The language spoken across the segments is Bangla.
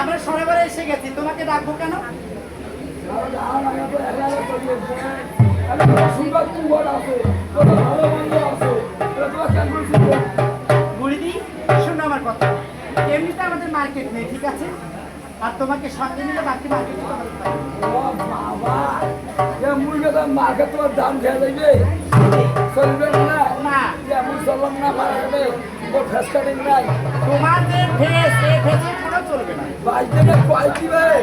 আমরা সরেবারে এসে গেছি। তোমাকে ডাকবো কেন? বুড়িদি শোনো আমার কথা। এমনিতে আমাদের মার্কেট নেই ঠিক আছে? আর তোমাকে সঙ্গে নিলে বাকি মার্কেট মার্কে তোমার দাম খেয়ে যাবে? চলবে না? না। চললাম না মার্কেটে ও ফেস কাটিং নাই। তোমার যে ফেস এই ফেসে কোনো চলবে না। বাইক থেকে কয় ওরে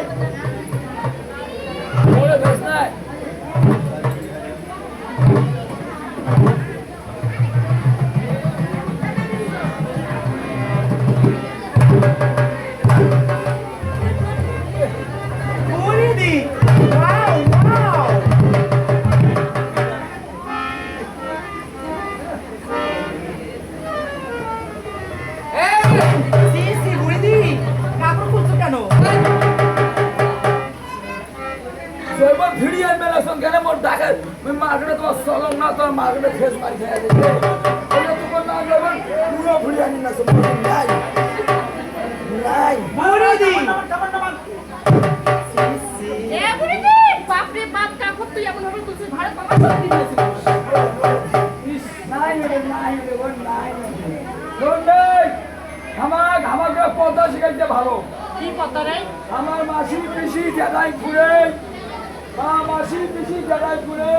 জৈবন মেলা সঙ্গে মোর ডাকে মার্কেটে তোমার চলন না তোমার মার্কেটে ফেস মারি খেয়ে যাবে। ওটা তোমার না জৈবন পুরো ভিড়িয়ে আনি না সব নাই নাই। বুড়িদি বাপরে বাপ কাপড় তুই এমন ভাবে তুলছিস ভারত বাবা নাই রে নাই রে ওর নাই দন্ডে আমার আমাকে পদ্মা শিখাইতে ভালো। কি কথা রে? আমার মাসি পিসি জায়গায় ঘুরে মা মাসি পিসি জায়গায় ঘুরে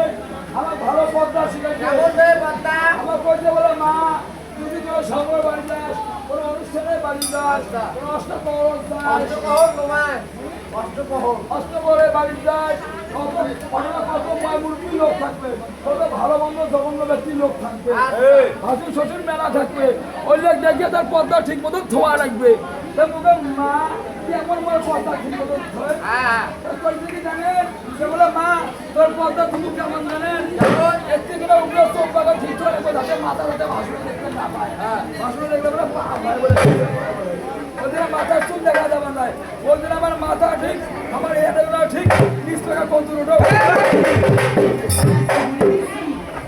আমার ভালো পদ্মা আমার কইতে বলে মা তুমি কোনো সঙ্গে বাড়ি যাস কোনো অনুষ্ঠানে বাড়ি যাস কোনো অষ্টপ্রহর যাস। অষ্টপ্রহরে বাড়ি যাস কত কত লোক থাকবে ভালো মন্দ জঘন্য ব্যক্তি লোক থাকবে। ভাসুর শ্বশুর মেলা থাকবে। ওই লোক দেখে তার পদ্মা ঠিক মতো ধোয়া রাখবে মুখে মা কি জানেন সে বলে মা তোর পদ্মা তুমি কেমন জানেন করে উঠে চোখ বাগা ঠিক করে যাতে মাথা যাতে ভাসুর দেখতে না পায়। ভাসুর দেখতে বলে পা ভাই বলে ওদের মাথার চুল দেখা যাবে না। ওদের আমার মাথা ঠিক আমার এটা ঠিক বিশ টাকা কত উঠো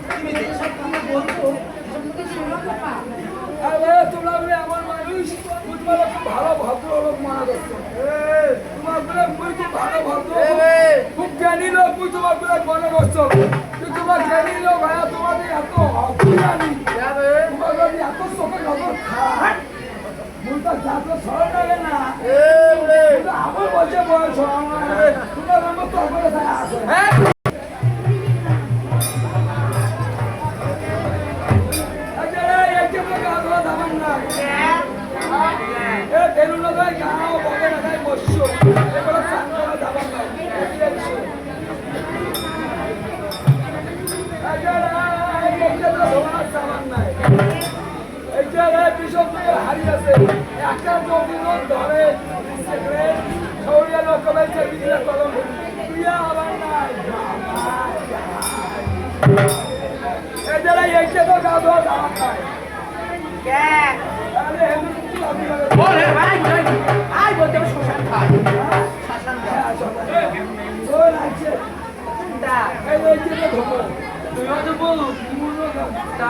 তুমি যেসব কথা বলছো এসব মুখে শুনো বাবা আরে তোমরা বলে আমার মানুষ তোমার খুব ভালো ভদ্র লোক মনে করছ তোমার বলে মুই খুব ভালো ভদ্র খুব জ্ঞানী লোক মুই তোমার মনে করছ তোমার জ্ঞানী লোক ভাইয়া তোমাদের এত অজ্ঞানী তোমার এত চোখে নজর খারাপ মুই তো সরল লাগে না আমার বলছে বয়স হয় তোমার আমার তর্ক করে আছে আচ্ছা ধোয়া না এ বেলুন লাগাই গাও বলে ভাই আই বলতে হবে শ্মশান খাই শ্মশান খাই এই যে ধোকো তো বল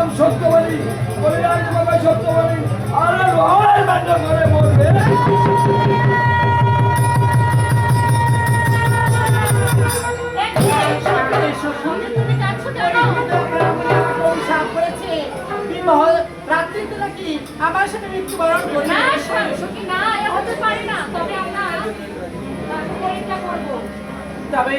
তোমাকে বলিলাম সত্য বলি বলিলাম তোমাকে সত্য বলি আর ভয় বাধ্য করে আমার সাথে মৃত্যুবরণ না না এ হতে পারে না তবে আমরা পরীক্ষা করব তবে